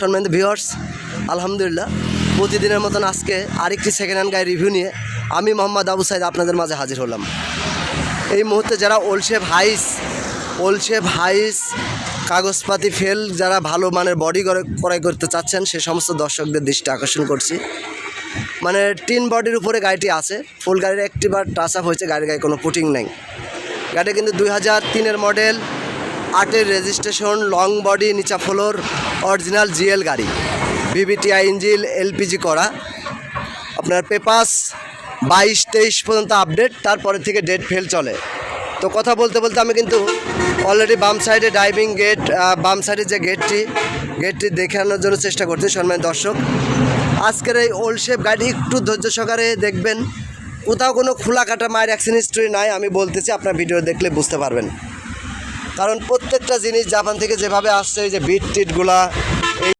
সম্মানিত ভিউয়ার্স আলহামদুলিল্লাহ, প্রতিদিনের মতন আজকে আরেকটি সেকেন্ড হ্যান্ড গাড়ি রিভিউ নিয়ে আমি মোহাম্মদ আবু সাইদ আপনাদের মাঝে হাজির হলাম। এই মুহূর্তে যারা ওলশেপ হাইস ওলশেপ হাইস কাগজপাতি ফেল যারা ভালো মানের বডি ক্রয় করতে চাচ্ছেন, সে সমস্ত দর্শকদের দৃষ্টি আকর্ষণ করছি। মানে টিন বডির উপরে গাড়িটি আছে ফুল গাড়ির একটি বার টাচ আপ হয়েছে, গাড়ির গায়ে কোনো পুটিং নেই। গাড়ি কিন্তু দুই হাজার তিনের মডেল আটের রেজিস্ট্রেশন, লং বডি, নিচা ফ্লোর, অরিজিনাল জিএল গাড়ি। বিবিটিআই ইঞ্জিল এলপিজি করা। আপনার পেপাস বাইশ তেইশ পর্যন্ত আপডেট, তারপরে থেকে ডেট ফেল চলে। তো কথা বলতে বলতে আমি কিন্তু অলরেডি বাম সাইডে ড্রাইভিং গেট বাম সাইডে যে গেটটি গেটটি দেখানোর জন্য চেষ্টা করছি, সম্মানিত দর্শক। আজকের এই ওল্ড শেপ গাড়ি একটু ধৈর্য সহকারে দেখবেন। কোথাও কোনো খোলা কাটা মায়ের অ্যাক্সিডেন্ট হিস্ট্রি নাই, আমি বলতেছি, আপনার ভিডিও দেখলে বুঝতে পারবেন। কারণ প্রত্যেকটা জিনিস জাপান থেকে যেভাবে আসছে এই যে বিট টিটগুলা